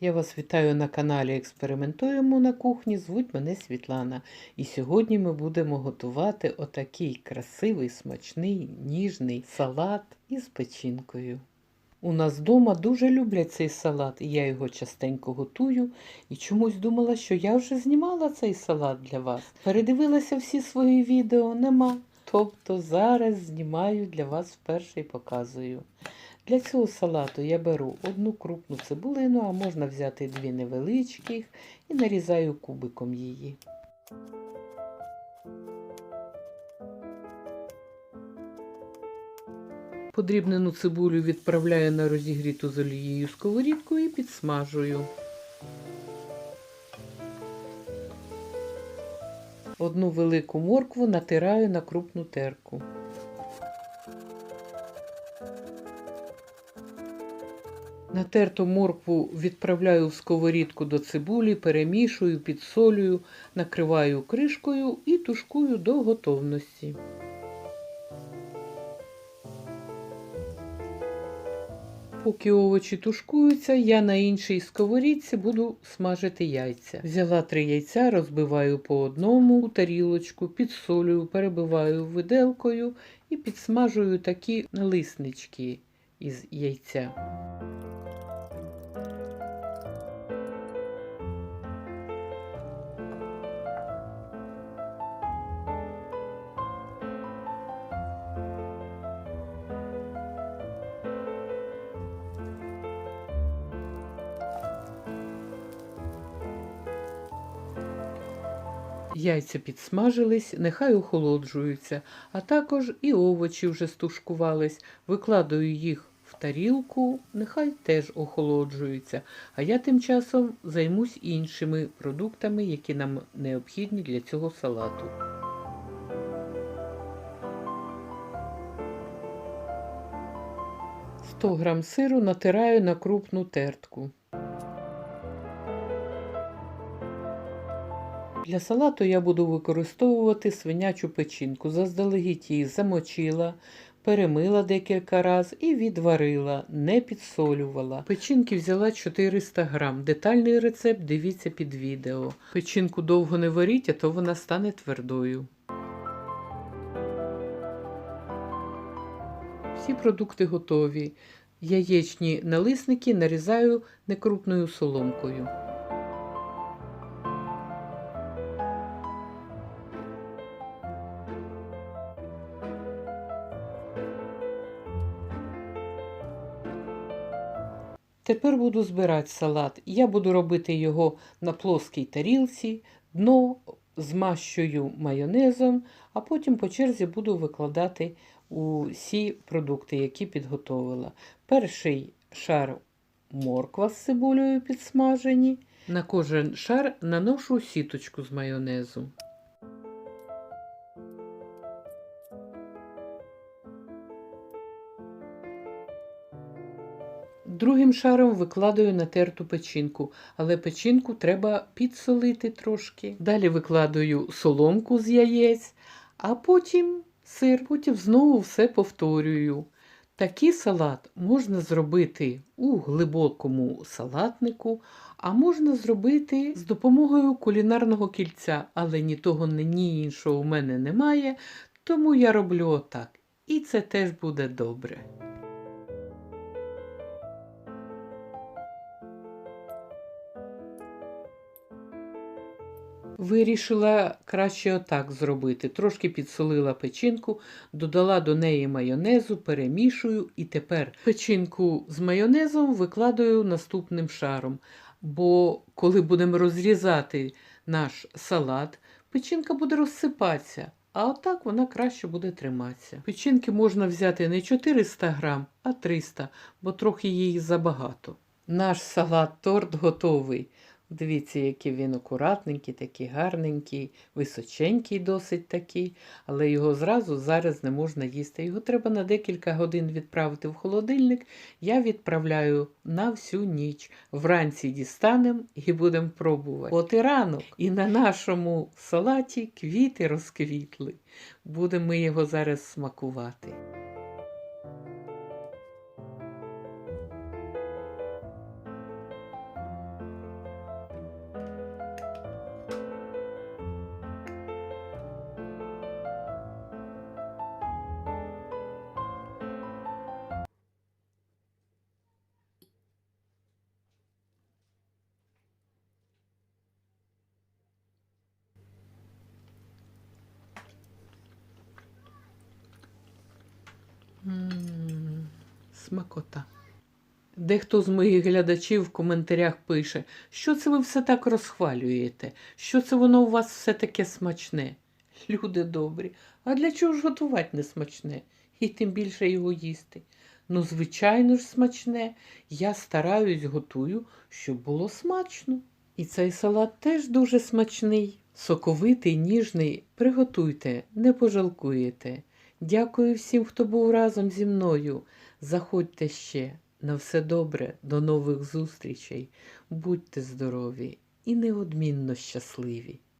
Я вас вітаю на каналі Експериментуємо на кухні. Звуть мене Світлана. І сьогодні ми будемо готувати отакий красивий, смачний, ніжний салат із печінкою. У нас вдома дуже люблять цей салат, і я його частенько готую. І чомусь думала, що я вже знімала цей салат для вас. Передивилася всі свої відео, нема. Тобто зараз знімаю для вас вперше і показую. Для цього салату я беру одну крупну цибулину, а можна взяти дві невеличких і нарізаю кубиком її. Подрібнену цибулю відправляю на розігріту з олією сковорідку і підсмажую. Одну велику моркву натираю на крупну терку. Натерту моркву відправляю в сковорідку до цибулі, перемішую, підсолюю, накриваю кришкою і тушкую до готовності. Поки овочі тушкуються, я на іншій сковорідці буду смажити яйця. Взяла три яйця, розбиваю по одному у тарілочку, підсолюю, перебиваю виделкою і підсмажую такі налиснички із яйця. Яйця підсмажились, нехай охолоджуються, а також і овочі вже стушкувались. Викладаю їх в тарілку, нехай теж охолоджуються. А я тим часом займусь іншими продуктами, які нам необхідні для цього салату. Сто грам сиру натираю на крупну тертку. Для салату я буду використовувати свинячу печінку. Заздалегідь її замочила, перемила декілька разів і відварила, не підсолювала. Печінки взяла 400 грам. Детальний рецепт дивіться під відео. Печінку довго не варіть, а то вона стане твердою. Всі продукти готові. Яєчні налисники нарізаю некрупною соломкою. Тепер буду збирати салат. Я буду робити його на плоскій тарілці, дно змащую майонезом, а потім по черзі буду викладати усі продукти, які підготовила. Перший шар морква з цибулею підсмажені. На кожен шар наношу сіточку з майонезу. Другим шаром викладаю натерту печінку, але печінку треба підсолити трошки. Далі викладаю соломку з яєць, а потім сир, потім знову все повторюю. Такий салат можна зробити у глибокому салатнику, а можна зробити з допомогою кулінарного кільця, але ні того, ні іншого у мене немає, тому я роблю отак. І це теж буде добре. Вирішила краще отак зробити. Трошки підсолила печінку, додала до неї майонезу, перемішую і тепер печінку з майонезом викладаю наступним шаром. Бо коли будемо розрізати наш салат, печінка буде розсипатися, а отак вона краще буде триматися. Печінки можна взяти не 400 грам, а 300, бо трохи її забагато. Наш салат-торт готовий. Дивіться, який він акуратненький, такий гарненький, височенький досить такий, але його зразу зараз не можна їсти. Його треба на декілька годин відправити в холодильник. Я відправляю на всю ніч. Вранці дістанемо і будемо пробувати. От і ранок. І на нашому салаті квіти розквітли. Будемо ми його зараз смакувати. Смакота. Дехто з моїх глядачів в коментарях пише, що це ви все так розхвалюєте, що це воно у вас все таке смачне. Люди добрі, а для чого ж готувати не смачне? І тим більше його їсти. Ну, звичайно ж, смачне. Я стараюсь готую, щоб було смачно. І цей салат теж дуже смачний. Соковитий, ніжний. Приготуйте, не пожалкуєте. Дякую всім, хто був разом зі мною. Заходьте ще. На все добре, до нових зустрічей. Будьте здорові і неодмінно щасливі.